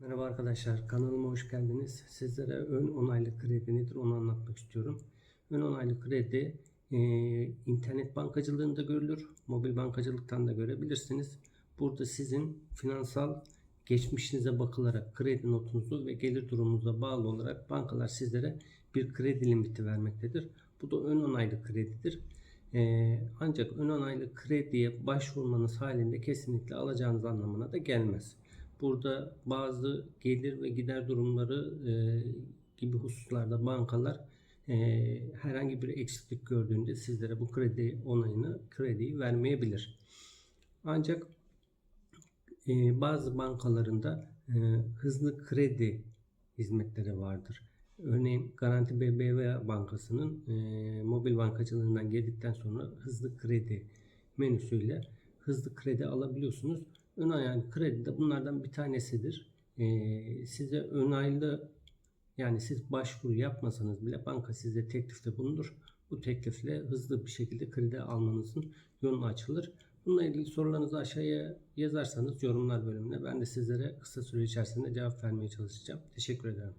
Merhaba arkadaşlar, kanalıma hoş geldiniz. Sizlere ön onaylı kredi nedir onu anlatmak istiyorum. Ön onaylı kredi e, internet bankacılığında görülür, mobil bankacılıktan da görebilirsiniz. Burada sizin finansal geçmişinize bakılarak kredi notunuzu ve gelir durumunuza bağlı olarak bankalar sizlere bir kredi limiti vermektedir. Bu da ön onaylı kredidir. E, ancak ön onaylı krediye başvurmanız halinde kesinlikle alacağınız anlamına da gelmez. Burada bazı gelir ve gider durumları e, gibi hususlarda bankalar e, herhangi bir eksiklik gördüğünde sizlere bu kredi onayını, krediyi vermeyebilir. Ancak e, bazı bankalarında e, hızlı kredi hizmetleri vardır. Örneğin Garanti BBVA Bankası'nın e, mobil bankacılığından geldikten sonra hızlı kredi menüsüyle hızlı kredi alabiliyorsunuz. Ön aylı kredi de bunlardan bir tanesidir. E, size ön aylı yani siz başvuru yapmasanız bile banka size teklifte bulunur. Bu teklifle hızlı bir şekilde kredi almanızın yolu açılır. Bununla ilgili sorularınızı aşağıya yazarsanız yorumlar bölümüne ben de sizlere kısa süre içerisinde cevap vermeye çalışacağım. Teşekkür ederim.